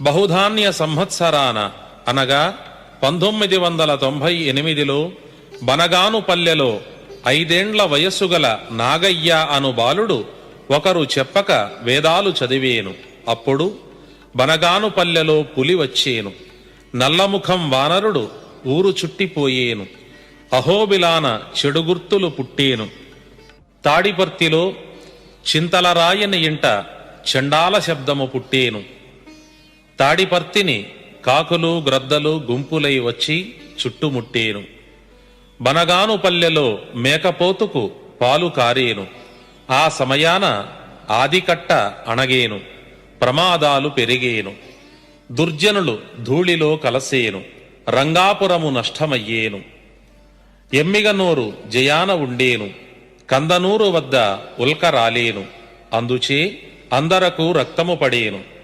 బహుధాన్య సంవత్సరాన అనగా పంతొమ్మిది వందల తొంభై ఎనిమిదిలో బనగానుపల్లెలో ఐదేండ్ల వయస్సు గల నాగయ్య అను బాలుడు ఒకరు చెప్పక వేదాలు చదివేను. అప్పుడు బనగానుపల్లెలో పులి వచ్చేను. నల్లముఖం వానరుడు ఊరు చుట్టిపోయేను. అహోబిలాన చెడుగుర్తులు పుట్టేను. తాడిపర్తిలో చింతలరాయని ఇంట చండాల శబ్దము పుట్టేను. తాడిపర్తిని కాకులు గ్రద్దలు గుంపులై వచ్చి చుట్టుముట్టేను. బనగాను పల్లెలో మేకపోతుకు పాలు కారేను. ఆ సమయాన ఆదికట్ట అణగేను. ప్రమాదాలు పెరిగేను. దుర్జనులు ధూళిలో కలసేను. రంగాపురము నష్టమయ్యేను. ఎమ్మిగనూరు జయాన ఉండేను. కందనూరు వద్ద ఉల్క రాలేను. అందుచే అందరకు రక్తము పడేను.